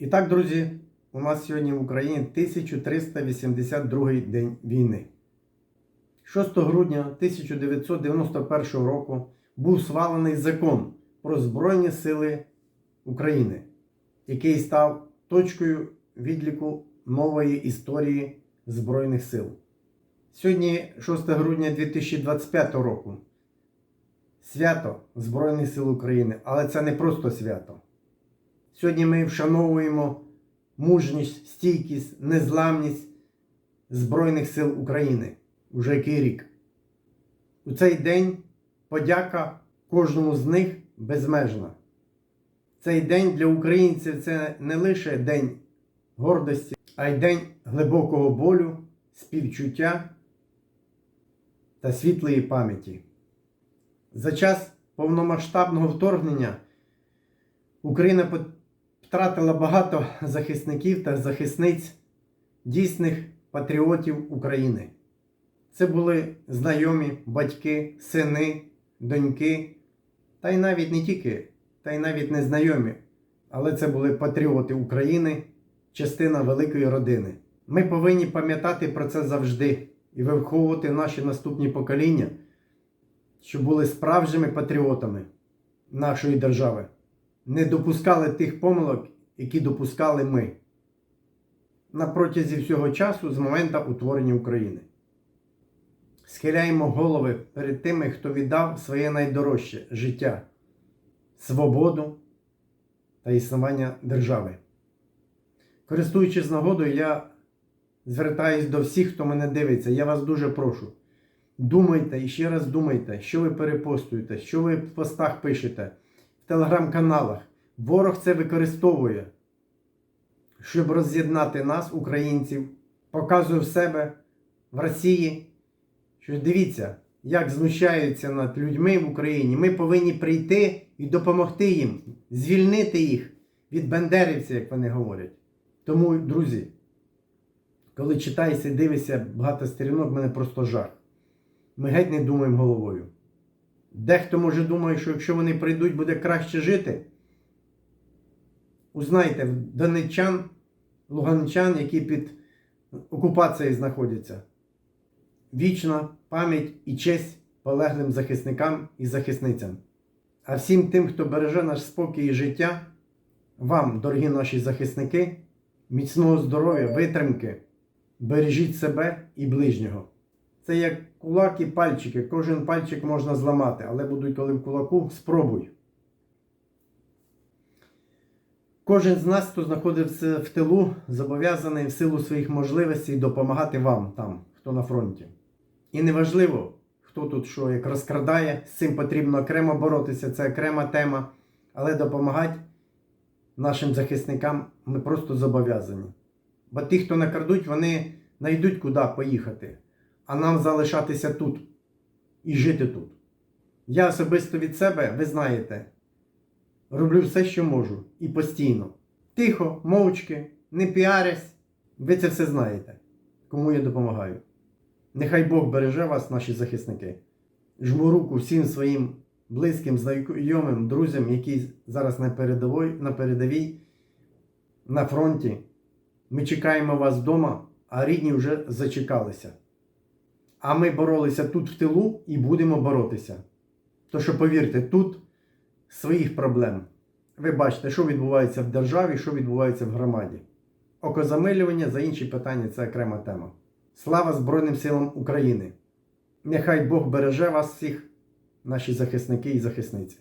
І так, друзі, у нас сьогодні в Україні 1382 день війни. 6 грудня 1991 року був свалений закон про Збройні Сили України, який став точкою відліку нової історії Збройних сил. Сьогодні 6 грудня 2025 року. Свято Збройних сил України, але це не просто свято. Сьогодні ми вшановуємо мужність, стійкість, незламність Збройних сил України уже який рік. У цей день подяка кожному з них безмежна. Цей день для українців це не лише день гордості, а й день глибокого болю, співчуття та світлої пам'яті. За час повномасштабного вторгнення Україна втратила багато захисників та захисниць дійсних патріотів України. Це були знайомі, батьки, сини, доньки, та й навіть не тільки, та й навіть не знайомі, але це були патріоти України, частина великої родини. Ми повинні пам'ятати про це завжди і виховувати наші наступні покоління, щоб були справжніми патріотами нашої держави, не допускали тих помилок, які допускали ми на протязі всього часу з моменту утворення України. Схиляємо голови перед тими, хто віддав своє найдорожче життя, свободу та існування держави. Користуючись нагодою, я звертаюсь до всіх, хто мене дивиться. Я вас дуже прошу. Думайте і ще раз думайте, що ви перепостуєте, що ви в постах пишете, телеграм-каналах. Ворог це використовує, щоб роз'єднати нас, українців, показує в себе в Росії. Що дивіться, як знущаються над людьми в Україні. Ми повинні прийти і допомогти їм, звільнити їх від бандерівців, як вони говорять. Тому, друзі, коли читаєш і дивишся багато сторінок, мене просто жах. Ми геть не думаємо головою. Дехто може думає, що якщо вони прийдуть, буде краще жити. Узнайте, донеччан, луганчан, які під окупацією знаходяться. Вічна пам'ять і честь полеглим захисникам і захисницям. А всім тим, хто береже наш спокій і життя, вам, дорогі наші захисники, міцного здоров'я, витримки, бережіть себе і ближнього. Це як кулак і пальчики. Кожен пальчик можна зламати, але будуть, коли в кулаку, спробуй. Кожен з нас, хто знаходиться в тилу, зобов'язаний в силу своїх можливостей допомагати вам там, хто на фронті. І неважливо, хто тут що як розкрадає, з цим потрібно окремо боротися, це окрема тема. Але допомагати нашим захисникам ми просто зобов'язані. Бо ті, хто накрадуть, вони знайдуть куди поїхати, а нам залишатися тут і жити тут. Я особисто від себе, ви знаєте, роблю все, що можу, і постійно. Тихо, мовчки, не піарясь. Ви це все знаєте, кому я допомагаю. Нехай Бог береже вас, наші захисники. Жму руку всім своїм близьким, знайомим, друзям, які зараз на передовій, на передовій, на фронті. Ми чекаємо вас вдома, а рідні вже зачекалися. А ми боролися тут в тилу і будемо боротися. То що повірте, тут своїх проблем. Ви бачите, що відбувається в державі, що відбувається в громаді. Окозамилювання за інші питання це окрема тема. Слава Збройним силам України! Нехай Бог береже вас всіх, наші захисники і захисниці.